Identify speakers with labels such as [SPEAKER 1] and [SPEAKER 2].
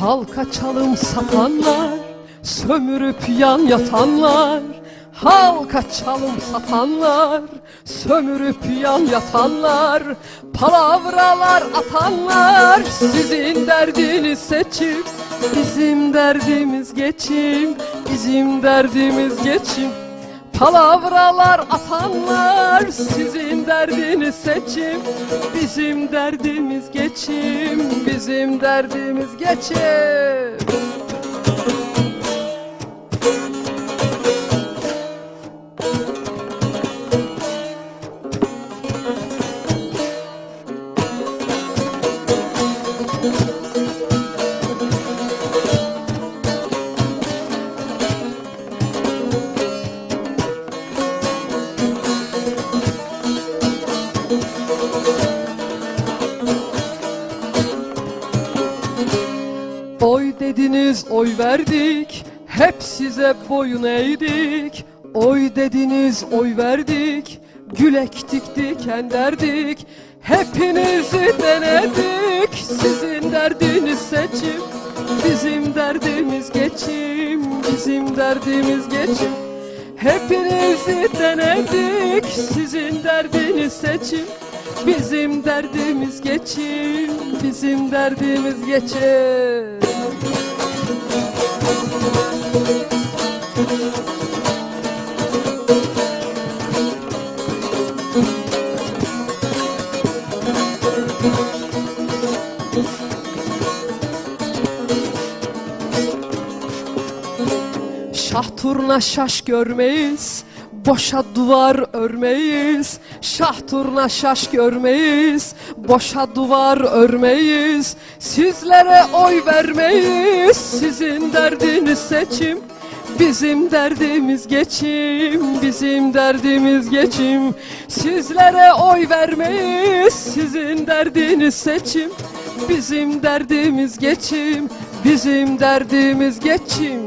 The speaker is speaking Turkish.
[SPEAKER 1] Halka çalım satanlar Sömürüp yan yatanlar. Halka çalım satanlar Sömürüp yan yatanlar. Palavralar atanlar Sizin derdiniz seçim Bizim derdimiz geçim Bizim derdimiz geçim Palavralar atanlar sizin derdiniz seçim. Bizim derdimiz geçim Bizim derdimiz geçim Oy dediniz oy verdik Hep size boyun eğdik. Oy dediniz oy verdik Gül ektik diken derdik. Hepinizi denedik Sizin derdiniz seçim. Bizim derdimiz geçim Bizim derdimiz geçim. Hepinizi denedik Sizin derdiniz seçim. Bizim derdimiz geçim Bizim derdimiz geçim Şah turna şaş görmeyiz Boşa duvar örmeyiz. Şah turna şaş görmeyiz Boşa duvar örmeyiz. Sizlere oy vermeyiz Sizin derdiniz seçim Bizim derdimiz geçim, bizim derdimiz geçim. Sizlere oy vermeyiz, sizin derdiniz seçim. Bizim derdimiz geçim, bizim derdimiz geçim.